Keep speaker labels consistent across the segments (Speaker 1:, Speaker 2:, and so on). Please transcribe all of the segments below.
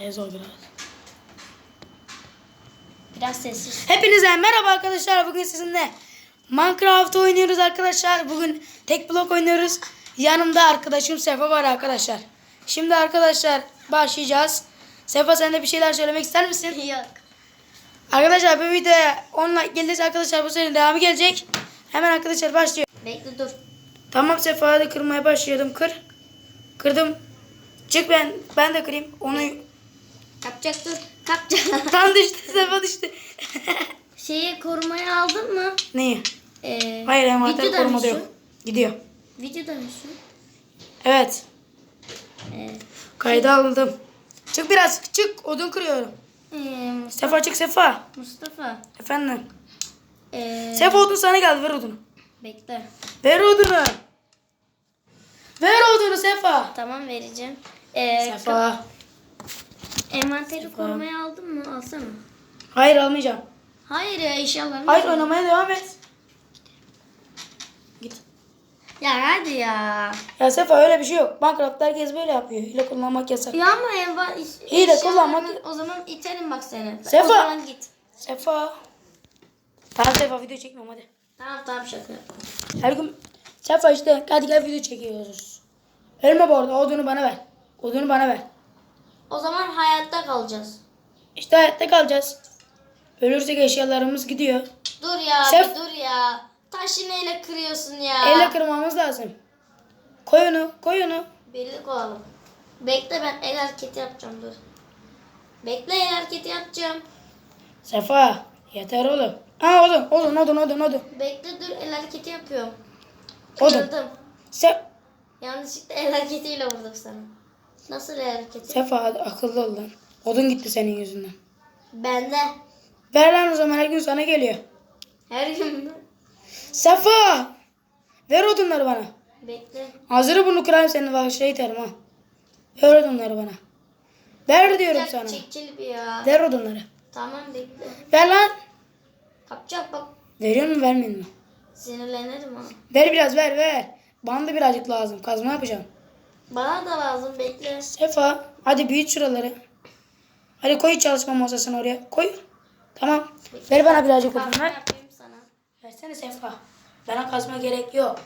Speaker 1: Ol biraz.
Speaker 2: Biraz sessiz.
Speaker 1: Hepinize merhaba arkadaşlar. Bugün sizinle Minecraft oynuyoruz arkadaşlar. Bugün tek blok oynuyoruz. Yanımda arkadaşım Sefa var arkadaşlar. Şimdi arkadaşlar başlayacağız. Sefa sen de bir şeyler söylemek ister misin?
Speaker 2: Yok.
Speaker 1: Arkadaşlar bu videoya 10 like gelirse arkadaşlar bu serinin devamı gelecek. Hemen arkadaşlar başlıyor.
Speaker 2: Bekle dur.
Speaker 1: Tamam Sefa hadi kırmaya başlayalım. Kır. Kırdım. Çık ben ben de kırayım. Onu
Speaker 2: Kapacak dur. Kapacak.
Speaker 1: tam düştü Sefa düştü.
Speaker 2: Şeyi korumaya aldın mı?
Speaker 1: Neyi?
Speaker 2: Ee,
Speaker 1: Hayır envanter
Speaker 2: videoda
Speaker 1: korumada
Speaker 2: mısın?
Speaker 1: yok. Gidiyor.
Speaker 2: Videoda mısın?
Speaker 1: Evet.
Speaker 2: Ee,
Speaker 1: Kayda aldım. Çık biraz çık. Odun kırıyorum.
Speaker 2: ee,
Speaker 1: Sefa çık Sefa.
Speaker 2: Mustafa.
Speaker 1: Efendim.
Speaker 2: Ee,
Speaker 1: Sefa odun sana geldi ver odunu.
Speaker 2: Bekle.
Speaker 1: Ver odunu. Ver odunu Sefa.
Speaker 2: Tamam vereceğim. Ee,
Speaker 1: Sefa.
Speaker 2: Envanteri korumaya aldın mı? Alsana.
Speaker 1: Hayır almayacağım.
Speaker 2: Hayır ya eşyalarını.
Speaker 1: Hayır oynamaya devam et. Git.
Speaker 2: Ya hadi ya.
Speaker 1: Ya Sefa öyle bir şey yok. Minecraft herkes böyle yapıyor. Hile kullanmak yasak.
Speaker 2: Ya ama enva
Speaker 1: de
Speaker 2: eşyalarını-
Speaker 1: kullanmak-
Speaker 2: O zaman iterim bak seni.
Speaker 1: Sefa.
Speaker 2: O zaman git.
Speaker 1: Sefa. Tamam Sefa video çekmiyorum hadi.
Speaker 2: Tamam tamam şaka yaptım.
Speaker 1: Her gün Sefa işte hadi gel video çekiyoruz. Verme bu arada odunu bana ver. Odunu bana ver.
Speaker 2: O zaman hayatta kalacağız.
Speaker 1: İşte hayatta kalacağız. Ölürsek eşyalarımız gidiyor.
Speaker 2: Dur ya
Speaker 1: Sef-
Speaker 2: dur ya. Taşı neyle kırıyorsun ya?
Speaker 1: Elle kırmamız lazım. Koy onu, koy onu.
Speaker 2: Birlik olalım. Bekle ben el hareketi yapacağım dur. Bekle el hareketi yapacağım.
Speaker 1: Sefa, yeter oğlum. Aa odun, odun, odun, odun, odun.
Speaker 2: Bekle dur el hareketi yapıyorum.
Speaker 1: Odun.
Speaker 2: Kırdım.
Speaker 1: Se
Speaker 2: Yanlışlıkla el hareketiyle vurdum sana. Nasıl el hareketi?
Speaker 1: Sefa akıllı ol lan. Odun gitti senin yüzünden.
Speaker 2: Bende.
Speaker 1: Ver lan o zaman her gün sana geliyor.
Speaker 2: Her gün mü?
Speaker 1: Sefa! Ver odunları bana.
Speaker 2: Bekle.
Speaker 1: Hazırı bunu kırarım seni bak şey iterim ha. Ver odunları bana. Ver diyorum
Speaker 2: Çek-
Speaker 1: sana.
Speaker 2: Çekil bir ya.
Speaker 1: Ver odunları.
Speaker 2: Tamam bekle.
Speaker 1: Ver lan.
Speaker 2: Kapacak bak.
Speaker 1: Veriyor mu vermiyor mu?
Speaker 2: Sinirlenirim ha.
Speaker 1: Ver biraz ver ver. Bana da birazcık lazım. Kazma yapacağım.
Speaker 2: Bana da lazım bekle.
Speaker 1: Sefa hadi büyüt şuraları. Hadi koy çalışma masasını oraya. Koy. Tamam. Ver bana birazcık odun ver.
Speaker 2: yapayım sana.
Speaker 1: Versene Sefa. Bana kazma gerek yok.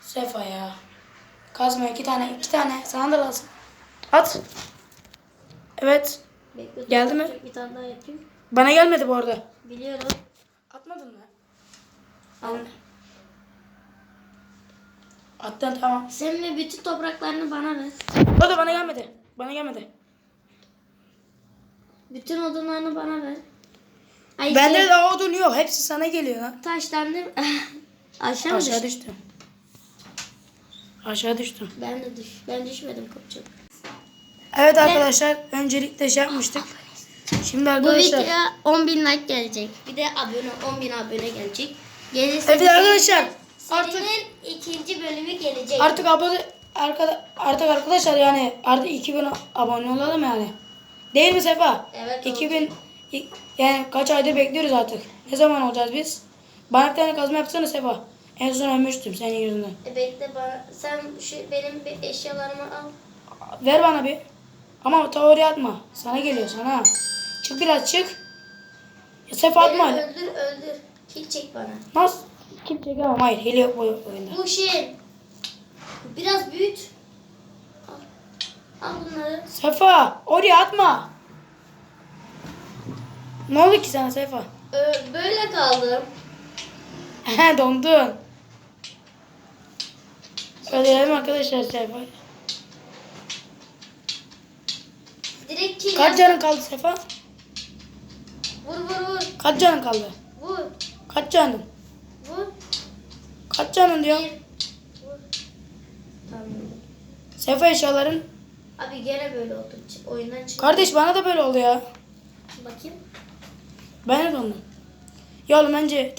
Speaker 1: Sefa ya. Kazma iki tane iki tane. Sana da lazım. At. Evet.
Speaker 2: Bekle.
Speaker 1: Geldi mi?
Speaker 2: Bir tane daha yapayım.
Speaker 1: Bana gelmedi bu arada.
Speaker 2: Biliyorum.
Speaker 1: Atmadın mı?
Speaker 2: Al.
Speaker 1: Attın tamam.
Speaker 2: Sen ve bütün topraklarını bana ver.
Speaker 1: O da bana gelmedi. Bana gelmedi.
Speaker 2: Bütün odunlarını bana ver. Ay
Speaker 1: Bende
Speaker 2: şey,
Speaker 1: daha odun yok. Hepsi sana geliyor lan.
Speaker 2: mi? Aşağı mı
Speaker 1: Aşağı
Speaker 2: düştün?
Speaker 1: düştüm. Aşağı düştüm.
Speaker 2: Ben de düş. Ben düşmedim kapçuk.
Speaker 1: Evet arkadaşlar öncelikle şey yapmıştık. Şimdi
Speaker 2: Bu
Speaker 1: arkadaşlar.
Speaker 2: videoya 10 bin like gelecek. Bir de abone 10 bin abone gelecek. Gelirse
Speaker 1: Evet arkadaşlar.
Speaker 2: Artık
Speaker 1: Artık
Speaker 2: ikinci bölümü gelecek.
Speaker 1: artık abone arka- artık arkadaşlar yani artık 2000 abone olalım yani. Değil mi Sefa?
Speaker 2: Evet,
Speaker 1: 2000 i- yani kaç aydır bekliyoruz artık. Ne zaman olacağız biz? Bana bir tane kazma yapsana Sefa. En son ölmüştüm senin yüzünden.
Speaker 2: E bekle bana. Sen şu benim bir eşyalarımı al.
Speaker 1: Ver bana bir. Ama ta oraya atma. Sana geliyor sana. Çık biraz çık. Ya Sefa
Speaker 2: Beni
Speaker 1: atma.
Speaker 2: öldür öldür. Kill çek bana.
Speaker 1: Nasıl? Kim çekemem? Hayır hile yok bu oyunda.
Speaker 2: Bu şey. Biraz büyüt. Al. Al bunları.
Speaker 1: Sefa oraya atma. Ne oldu ki sana Sefa?
Speaker 2: Ö- böyle kaldım.
Speaker 1: He dondun. Ödeyelim arkadaşlar Sefa.
Speaker 2: Direkt kill.
Speaker 1: Kaç canın kaldı Sefa?
Speaker 2: Vur vur vur.
Speaker 1: Kaç canın kaldı?
Speaker 2: Vur.
Speaker 1: Kaç canın?
Speaker 2: Vur.
Speaker 1: Kaç canın diyor?
Speaker 2: Vur. Tamam.
Speaker 1: Sefa eşyaların.
Speaker 2: Abi gene böyle oldu. Oyundan çık.
Speaker 1: Kardeş bana da böyle oldu ya.
Speaker 2: Bakayım.
Speaker 1: Ben de dondum. Ya oğlum bence